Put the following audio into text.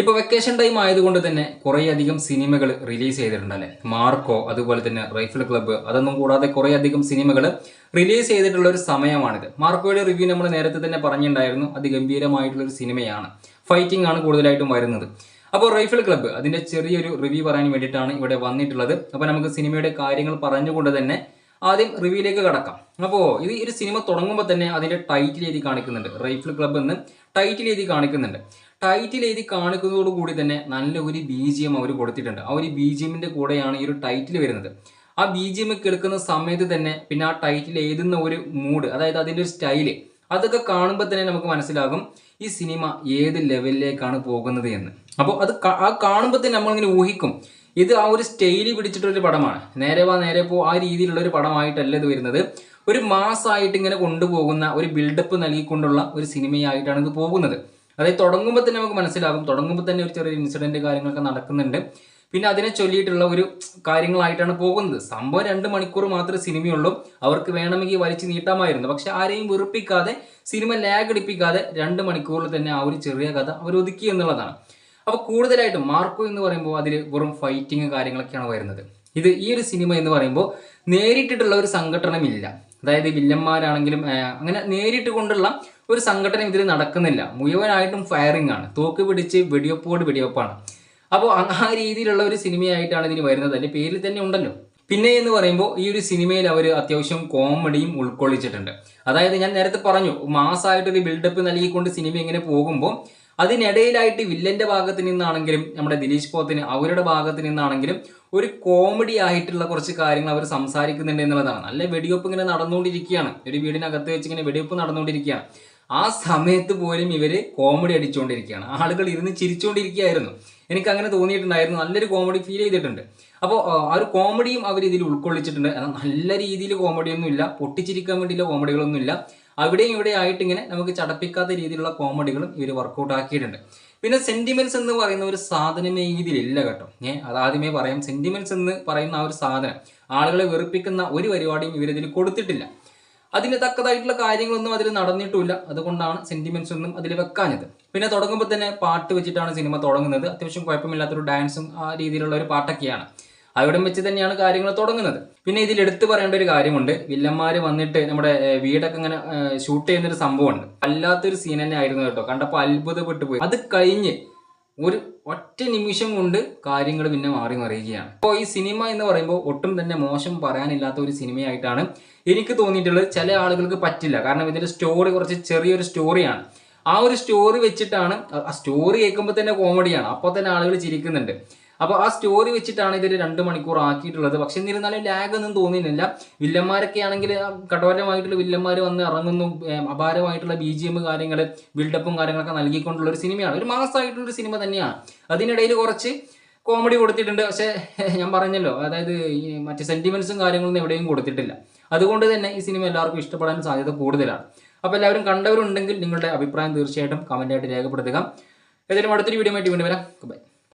ഇപ്പോൾ vacation time ആയതുകൊണ്ട് തന്നെ കുറേയധികം സിനിമകൾ റിലീസ് ചെയ്തിട്ടുണ്ടല്ലേ മാർക്കോ അതുപോലെ തന്നെ റൈഫിൾ ക്ലബ്ബ് അതൊന്നും കൂടാതെ കുറേയധികം സിനിമകൾ റിലീസ് ചെയ്തിട്ടുള്ള ഒരു സമയമാണിത്. മാർക്കോയുടെ റിവ്യൂ നമ്മൾ നേരത്തെ തന്നെ പറഞ്ഞിട്ടുണ്ടായിരുന്നു അത് ഗംഭീരമായിട്ടുള്ള ഒരു സിനിമയാണ്. ഫൈറ്റിംഗ് ആണ് കൂടുതലായിട്ടും വരുന്നത്. അപ്പോൾ റൈഫിൾ ക്ലബ്ബ് അതിന്റെ ചെറിയൊരു റിവ്യൂ പറയാൻ വേണ്ടിയിട്ടാണ് ഇവിടെ വന്നിട്ടുള്ളത്. അപ്പോൾ നമുക്ക് സിനിമയുടെ കാര്യങ്ങൾ പറഞ്ഞുകൊണ്ട് തന്നെ ആദ്യം റിവ്യൂയിലേക്ക് കടക്കാം. അപ്പോൾ ഇത് ഒരു സിനിമ തുടങ്ങുമ്പോൾ തന്നെ അതിന്റെ ടൈറ്റിൽ എഴുതി കാണിക്കുന്നുണ്ട്. റൈഫിൾ ക്ലബ് എന്ന് ടൈറ്റിൽ എഴുതി കാണിക്കുന്നുണ്ട്. ടൈറ്റിൽ എഴുതി കാണിക്കുന്നതോട് കൂടി തന്നെ നല്ല ഒരു ബി ജി എം അവർ കൊടുത്തിട്ടുണ്ട്. ആ ഒരു ബി ജി എമ്മിന്റെ കൂടെയാണ് ഈ ഒരു ടൈറ്റിൽ വരുന്നത്. ആ ബി ജി എം കേൾക്കുന്ന സമയത്ത് തന്നെ പിന്നെ ആ ടൈറ്റിൽ എഴുതുന്ന ഒരു മൂഡ് അതായത് അതിന്റെ ഒരു സ്റ്റൈൽ അതൊക്കെ കാണുമ്പോൾ തന്നെ നമുക്ക് മനസ്സിലാകും ഈ സിനിമ ഏത് ലെവലിലേക്കാണ് പോകുന്നത് എന്ന്. അപ്പോൾ അത് ആ കാണുമ്പോൾ തന്നെ നമ്മളിങ്ങനെ ഊഹിക്കും. ഇത് ആ ഒരു സ്റ്റൈലി പിടിച്ചിട്ടൊരു പടമാണ്. നേരെ വാ നേരെ പോ ആ രീതിയിലുള്ള ഒരു പടമായിട്ടല്ല ഇത് വരുന്നത്. ഒരു മാസമായിട്ട് ഇങ്ങനെ കൊണ്ടുപോകുന്ന ഒരു ബിൽഡപ്പ് നൽകിക്കൊണ്ടുള്ള ഒരു സിനിമയായിട്ടാണ് ഇത് പോകുന്നത്. അതായത് തുടങ്ങുമ്പോൾ തന്നെ നമുക്ക് മനസ്സിലാകും. തുടങ്ങുമ്പോൾ തന്നെ ഒരു ചെറിയ ഇൻസിഡന്റ് കാര്യങ്ങളൊക്കെ നടക്കുന്നുണ്ട്. പിന്നെ അതിനെ ചൊല്ലിയിട്ടുള്ള ഒരു കാര്യങ്ങളായിട്ടാണ് പോകുന്നത്. സംഭവം രണ്ട് മണിക്കൂർ മാത്രമേ സിനിമയുള്ളൂ. അവർക്ക് വേണമെങ്കിൽ വലിച്ചു നീട്ടാമായിരുന്നു. പക്ഷെ ആരെയും വെറുപ്പിക്കാതെ സിനിമ ലാഗടിപ്പിക്കാതെ രണ്ട് മണിക്കൂറിൽ തന്നെ ആ ഒരു ചെറിയ കഥ അവർ ഒതുക്കി എന്നുള്ളതാണ്. അപ്പോൾ കൂടുതലായിട്ടും മാർക്കോ എന്ന് പറയുമ്പോൾ അതിൽ വെറും ഫൈറ്റിങ് കാര്യങ്ങളൊക്കെയാണ് വരുന്നത്. ഇത് ഈ ഒരു സിനിമ എന്ന് പറയുമ്പോൾ നേരിട്ടിട്ടുള്ള ഒരു സംഘടനമില്ല അതായത് വില്ലന്മാരാണെങ്കിലും അങ്ങനെ നേരിട്ട് കൊണ്ടുള്ള ഒരു സംഘടന ഇതിൽ നടക്കുന്നില്ല. മുഴുവനായിട്ടും ഫയറിംഗ് ആണ്. തോക്ക് പിടിച്ച് വെടിവെപ്പോട് വെടിവെപ്പാണ്. അപ്പോൾ ആ രീതിയിലുള്ള ഒരു സിനിമയായിട്ടാണ് ഇതിന് വരുന്നത്. അതിന്റെ പേരിൽ തന്നെ ഉണ്ടല്ലോ. പിന്നെ എന്ന് പറയുമ്പോൾ ഈ ഒരു സിനിമയിൽ അവർ അത്യാവശ്യം കോമഡിയും ഉൾക്കൊള്ളിച്ചിട്ടുണ്ട്. അതായത് ഞാൻ നേരത്തെ പറഞ്ഞു മാസമായിട്ടൊരു ബിൽഡപ്പ് നൽകിക്കൊണ്ട് സിനിമ ഇങ്ങനെ പോകുമ്പോൾ അതിനിടയിലായിട്ട് വില്ലന്റെ ഭാഗത്ത് നിന്നാണെങ്കിലും നമ്മുടെ ദിലീഷ് പോത്തിന് അവരുടെ ഭാഗത്ത് നിന്നാണെങ്കിലും ഒരു കോമഡി ആയിട്ടുള്ള കുറച്ച് കാര്യങ്ങൾ അവർ സംസാരിക്കുന്നുണ്ട് എന്നുള്ളതാണ്. നല്ല വെടിവെപ്പ് ഇങ്ങനെ നടന്നുകൊണ്ടിരിക്കുകയാണ്. ഒരു വീടിനകത്ത് വെച്ച് ഇങ്ങനെ വെടിവെപ്പ് നടന്നുകൊണ്ടിരിക്കുകയാണ്. ആ സമയത്ത് പോലും ഇവർ കോമഡി അടിച്ചുകൊണ്ടിരിക്കുകയാണ്. ആളുകൾ ഇരുന്ന് ചിരിച്ചുകൊണ്ടിരിക്കുകയായിരുന്നു. എനിക്ക് അങ്ങനെ തോന്നിയിട്ടുണ്ടായിരുന്നു. നല്ലൊരു കോമഡി ഫീൽ ചെയ്തിട്ടുണ്ട്. അപ്പോൾ ആ ഒരു കോമഡിയും അവർ ഇതിൽ ഉൾക്കൊള്ളിച്ചിട്ടുണ്ട്. നല്ല രീതിയിൽ കോമഡിയൊന്നുമില്ല പൊട്ടിച്ചിരിക്കാൻ വേണ്ടിയുള്ള കോമഡികളൊന്നും ഇല്ല അവിടെയും ഇവിടെ ആയിട്ട് ഇങ്ങനെ നമുക്ക് ചടപ്പിക്കാത്ത രീതിയിലുള്ള കോമഡികളും ഇവർ വർക്കൗട്ട് ആക്കിയിട്ടുണ്ട്. പിന്നെ സെന്റിമെന്റ്സ് എന്ന് പറയുന്ന ഒരു സാധനമേ ഇതിലില്ല കേട്ടോ. ഏ അതാദ്യമേ പറയാം. സെന്റിമെന്റ്സ് എന്ന് പറയുന്ന ആ ഒരു സാധനം ആളുകളെ വെറുപ്പിക്കുന്ന ഒരു പരിപാടിയും ഇവരിതിൽ കൊടുത്തിട്ടില്ല. അതിന് തക്കതായിട്ടുള്ള കാര്യങ്ങളൊന്നും അതിൽ നടന്നിട്ടുമില്ല. അതുകൊണ്ടാണ് സെന്റിമെന്റ്സ് ഒന്നും അതിൽ വെക്കാഞ്ഞത്. പിന്നെ തുടങ്ങുമ്പോൾ തന്നെ പാട്ട് വെച്ചിട്ടാണ് സിനിമ തുടങ്ങുന്നത്. അത്യാവശ്യം കുഴപ്പമില്ലാത്തൊരു ഡാൻസും ആ രീതിയിലുള്ള ഒരു പാട്ടൊക്കെയാണ്. അവിടം വെച്ച് തന്നെയാണ് കാര്യങ്ങൾ തുടങ്ങുന്നത്. പിന്നെ ഇതിൽ എടുത്തു പറയേണ്ട ഒരു കാര്യമുണ്ട്. വില്ലന്മാര് വന്നിട്ട് നമ്മുടെ വീടൊക്കെ ഇങ്ങനെ ഷൂട്ട് ചെയ്യുന്ന ഒരു സംഭവമുണ്ട്. വല്ലാത്തൊരു സീൻ തന്നെ ആയിരുന്നു കേട്ടോ. കണ്ടപ്പോൾ അത്ഭുതപ്പെട്ടു പോയി അത് കഴിഞ്ഞ് ഒരു ഒറ്റ നിമിഷം കൊണ്ട് കാര്യങ്ങൾ പിന്നെ മാറി മറിയുകയാണ്. അപ്പോൾ ഈ സിനിമ എന്ന് പറയുമ്പോൾ ഒട്ടും തന്നെ മോശം പറയാനില്ലാത്ത ഒരു സിനിമയായിട്ടാണ് എനിക്ക് തോന്നിയിട്ടുള്ളത്. ചില ആളുകൾക്ക് പറ്റില്ല. കാരണം ഇതിന്റെ സ്റ്റോറി കുറച്ച് ചെറിയൊരു സ്റ്റോറിയാണ് ആ ഒരു സ്റ്റോറി വെച്ചിട്ടാണ് ആ സ്റ്റോറി കേൾക്കുമ്പോൾ തന്നെ കോമഡിയാണ് അപ്പോൾ തന്നെ ആളുകൾ ചിരിക്കുന്നുണ്ട്. അപ്പോൾ ആ സ്റ്റോറി വെച്ചിട്ടാണ് ഇതൊരു രണ്ട് മണിക്കൂർ ആക്കിയിട്ടുള്ളത്. പക്ഷെ എന്നിരുന്നാലും ലാഗ് ഒന്നും തോന്നിയില്ല വില്ലന്മാരൊക്കെ ആണെങ്കിൽ കഠോരമായിട്ടുള്ള വില്ലന്മാർ വന്ന് ഇറങ്ങുന്നു. അപാരമായിട്ടുള്ള ബി ജി എം കാര്യങ്ങൾ ബിൽഡപ്പും കാര്യങ്ങളൊക്കെ നൽകിക്കൊണ്ടുള്ള ഒരു സിനിമയാണ്. ഒരു മാസമായിട്ടുള്ള ഒരു സിനിമ തന്നെയാണ്. അതിനിടയിൽ കുറച്ച് കോമഡി കൊടുത്തിട്ടുണ്ട്. പക്ഷേ ഞാൻ പറഞ്ഞല്ലോ അതായത് മറ്റ് സെന്റിമെന്റ്സും കാര്യങ്ങളൊന്നും എവിടെയും കൊടുത്തിട്ടില്ല. അതുകൊണ്ട് തന്നെ ഈ സിനിമ എല്ലാവർക്കും ഇഷ്ടപ്പെടാൻ സാധ്യത കൂടുതലാണ്. അപ്പോൾ എല്ലാവരും കണ്ടവരുണ്ടെങ്കിൽ നിങ്ങളുടെ അഭിപ്രായം തീർച്ചയായിട്ടും കമന്റായിട്ട് രേഖപ്പെടുത്തുക. ഏതായാലും അടുത്തൊരു വീഡിയോ ആയിട്ട് വീണ്ടും വരാം. ബൈ